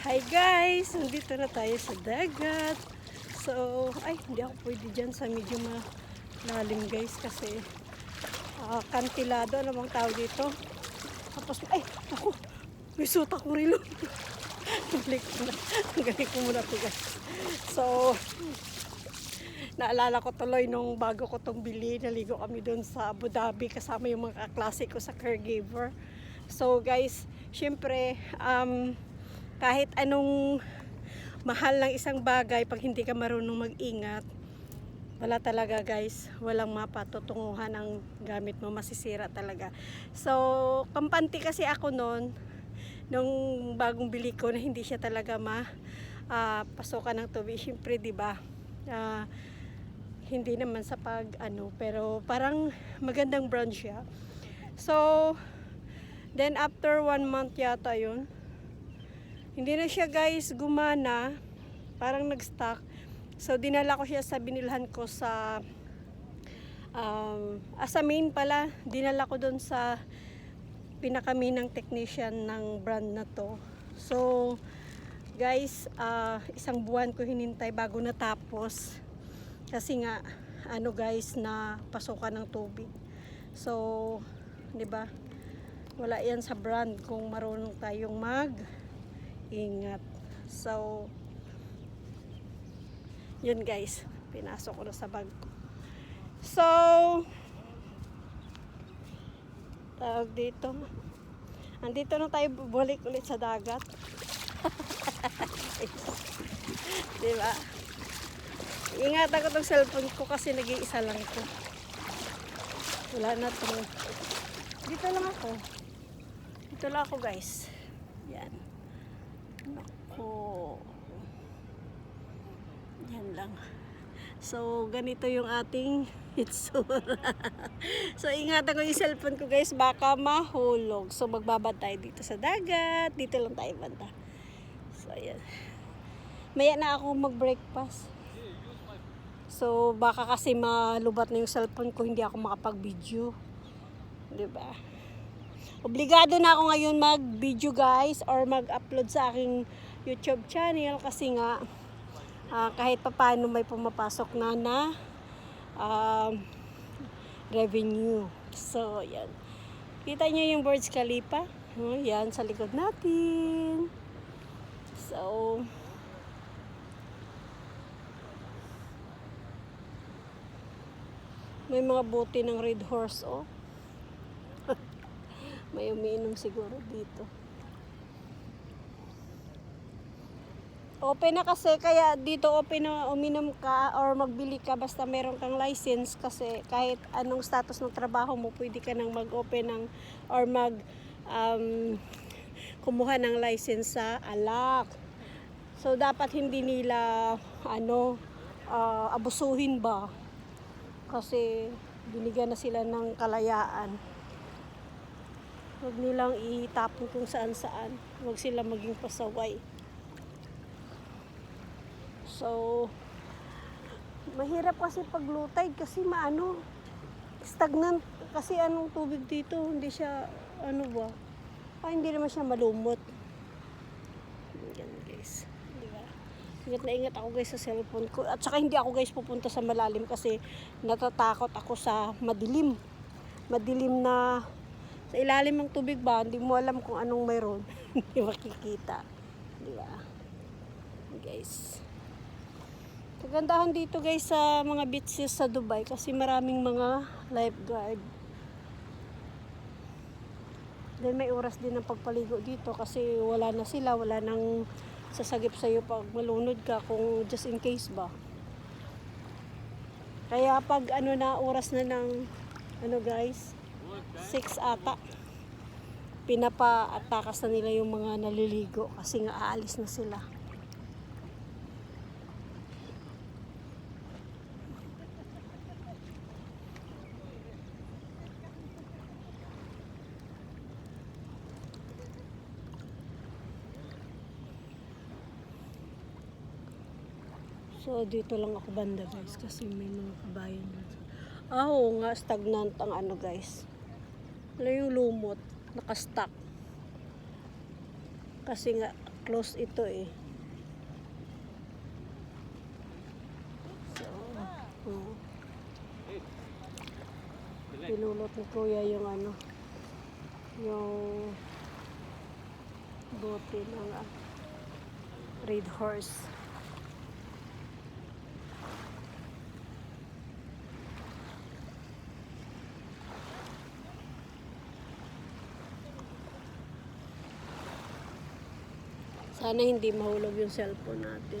Hi guys! Nandito na tayo sa dagat. So, ay, hindi ako pwede dyan sa medyo malalim guys kasi ah, kantilado, ano bang tawag dito? Tapos, ay, ako, may suta ko rilo. Balik ko na. Galing ko muna to guys. So, naalala ko tuloy nung bago ko tong bili, naligo kami doon sa Abu Dhabi kasama yung mga kaklase ko sa caregiver. So guys, syempre, um, kahit anong mahal ng isang bagay, pag hindi ka marunong mag-ingat, wala talaga guys, walang mapatutunguhan ang gamit mo, masisira talaga. So, kampante kasi ako noon, nung bagong bili ko na hindi siya talaga ma ah, pasokan ng tubig. Syempre, di ba? ah, hindi naman sa pag ano, pero parang magandang brown siya. So, then after one month yata yun, hindi na siya guys gumana, parang nag-stuck. So, dinala ko siya sa binilhan ko sa um, as main pala, dinala ko doon sa pinakaminang technician ng brand na to. So, guys, ah, isang buwan ko hinintay bago natapos. Kasi nga, ano guys, na pasukan ng tubig. So, di ba? Wala yan sa brand kung marunong tayong mag ingat. So, yun guys, pinasok ko na sa bag ko. So, tawag dito. Andito na tayo balik ulit sa dagat. di ba? Ingatan ko tong cellphone ko kasi nag-iisa lang ko. Wala na to. Dito lang ako. Dito lang ako guys. Yan. Nako. Yan lang. So, ganito yung ating itsura. so, ingatan ko yung cellphone ko guys. Baka mahulog. So, magbabad tayo dito sa dagat. Dito lang tayo banda. So, ayan. Maya na ako mag-breakfast. So, baka kasi malubat na yung cellphone ko, hindi ako makapag-video. ba? Obligado na ako ngayon mag-video guys or mag-upload sa aking YouTube channel kasi nga ah, kahit papaano may pumapasok na na um, revenue. So, yan. Kita niyo yung Burj Khalifa? Oh, yan, sa likod natin. So, May mga bote ng Red Horse, oh. May umiinom siguro dito. Open na kasi, kaya dito open na uminom ka or magbili ka basta meron kang license kasi kahit anong status ng trabaho mo, pwede ka nang mag-open ng or mag um, kumuha ng license sa alak. So, dapat hindi nila ano, ah, abusuhin ba? kasi binigyan na sila ng kalayaan. Huwag nilang itapon kung saan saan. Huwag sila maging pasaway. So, mahirap kasi paglutay kasi maano, stagnant kasi anong tubig dito, hindi siya, ano ba, ah, hindi naman siya malumot. Yan guys. Di ba? Ingat na ingat ako guys sa cellphone ko. At saka hindi ako guys pupunta sa malalim kasi natatakot ako sa madilim. Madilim na sa ilalim ng tubig ba, hindi mo alam kung anong mayroon. hindi makikita. Di ba? Guys. Kagandahan dito guys sa mga beaches sa Dubai kasi maraming mga lifeguard. Then may oras din ng pagpaligo dito kasi wala na sila, wala nang sasagip sa iyo pag malunod ka kung just in case ba. Kaya pag ano na oras na ng ano guys, 6 ata. Pinapa-atakas na nila yung mga naliligo kasi nga aalis na sila. So, dito lang ako banda guys kasi may mga kabayan. Ah, oo nga, stagnant ang ano guys. Wala yung lumot, nakastack. Kasi nga, close ito eh. So, oh. Pinulot ni Kuya yung ano, yung bote ng ah, red horse. Sana hindi mahulog yung cellphone natin.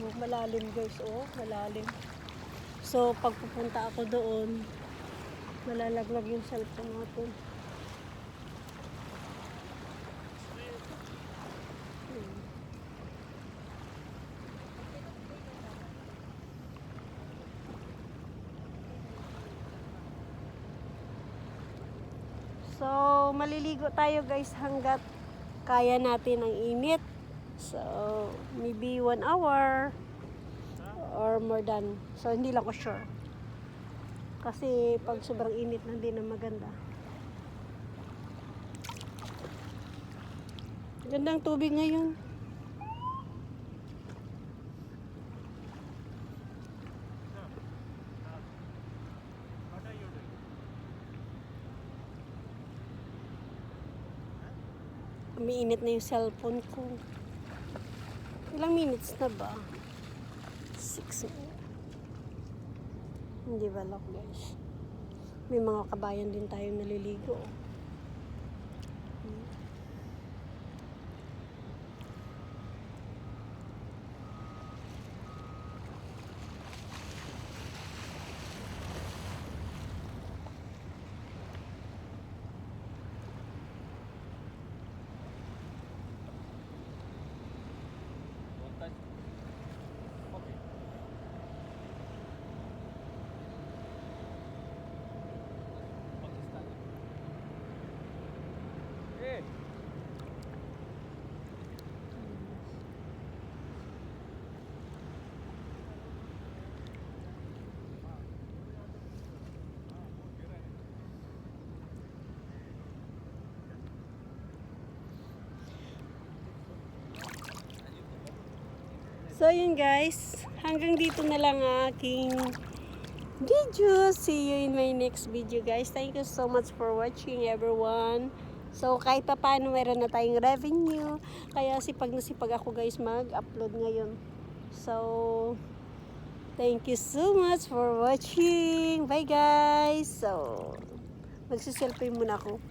Oh, malalim guys, oh, malalim. So, pag pupunta ako doon, malalaglag yung cellphone natin. Hmm. Maliligo tayo guys hanggat kaya natin ang init. So, maybe one hour or more than. So, hindi lang ko sure. Kasi pag sobrang init din na maganda. Gandang tubig ngayon. Umiinit na yung cellphone ko. Ilang minutes na ba? Six minutes. Hindi ba lock guys? May mga kabayan din tayo naliligo. So yun guys, hanggang dito na lang ang aking video. See you in my next video guys. Thank you so much for watching everyone. So kahit pa paano meron na tayong revenue. Kaya sipag na sipag ako guys mag-upload ngayon. So thank you so much for watching. Bye guys. So magsiselfie muna ako.